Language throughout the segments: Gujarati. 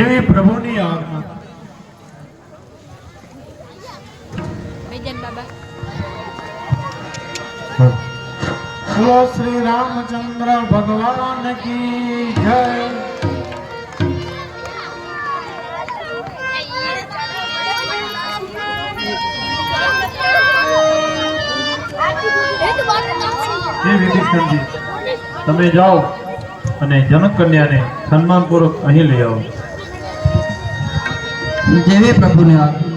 જેવી પ્રભુની આજ્ઞા બાબા શ્રી રામચંદ્ર ભગવાન કી જય. તમે જાઓ અને જનક કન્યાને સન્માનપૂર્વક અહીં લઈ આવો. જેવી પ્રભુને આજ્ઞા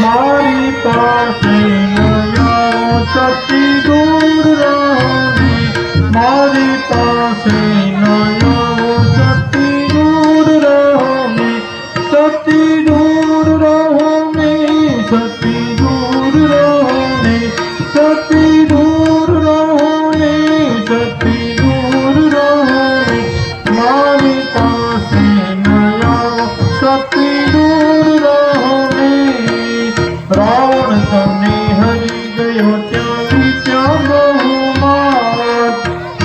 મારી પાસે નયા સતી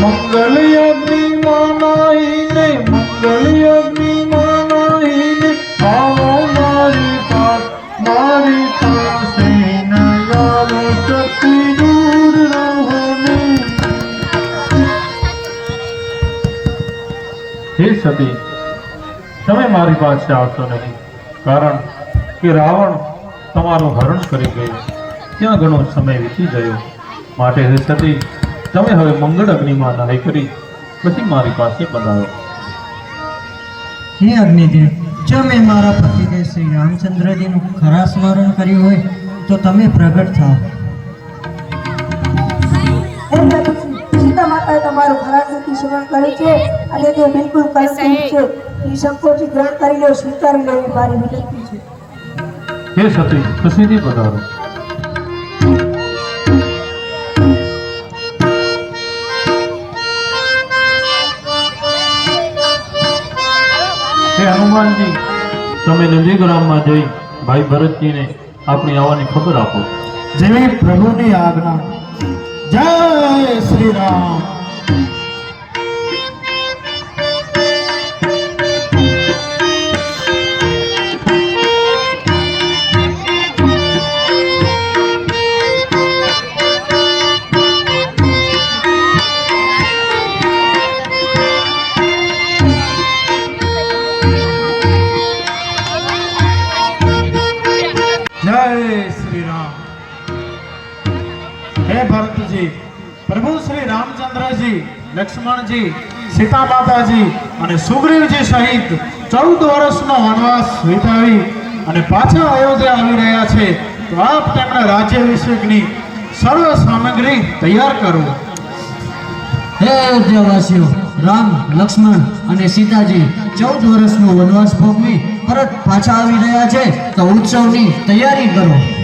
મંગલ યજ્ઞ માનાઈને મંગલ હે સતી, તમે મારી પાસે આવશો નહીં. કારણ કે રાવણ તમારું હરણ કરી ગયો. ત્યાં ઘણો સમય વીતી ગયો. માટે હે સતી, તમે હવે મંગળ અગ્નિમાં નહાઈ કરી પછી મારી પાસે બનાવો હે અગ્નિદેવ જો મેં મારા પતિદેવ શ્રી રામચંદ્રજીનું ખરા સ્મરણ કર્યું હોય, તો તમે પ્રગટ થાઓ. માતાએ તમારું ખરાબથી સ્મરણ કર્યું છે અને તે બિલકુલ કલ્પિત છે. નિસંકોચી ગ્રહણ કરી લો સ્વીકારી લો એવી મારી વિનંતી છે. હે સતી પ્રસિદ્ધિ પધારો હે હનુમાનજી તમે નંદીગ્રામમાં જઈ ભાઈ ભરતજીને આપણી આવવાની ખબર આપો. જેવી પ્રભુની આજ્ઞા. જય શ્રી રામ. ભરતજી પ્રભુ શ્રી રામચંદ્રજી, લક્ષ્મણજી, સીતા માતાજી અને સુગ્રીવજી સહિત ચૌદ વર્ષનો વનવાસ વિતાવી અને પાછા અયોધ્યા આવી રહ્યા છે. તો આપ તેમના રાજ્યાભિષેકની સર્વ સામગ્રી તૈયાર કરો. હે અયોધ્યાવાસીઓ, રામ, લક્ષ્મણ અને સીતાજી ચૌદ વર્ષનો વનવાસ ભોગવી પરત પાછા આવી રહ્યા છે. તો ઉત્સવની તૈયારી કરો.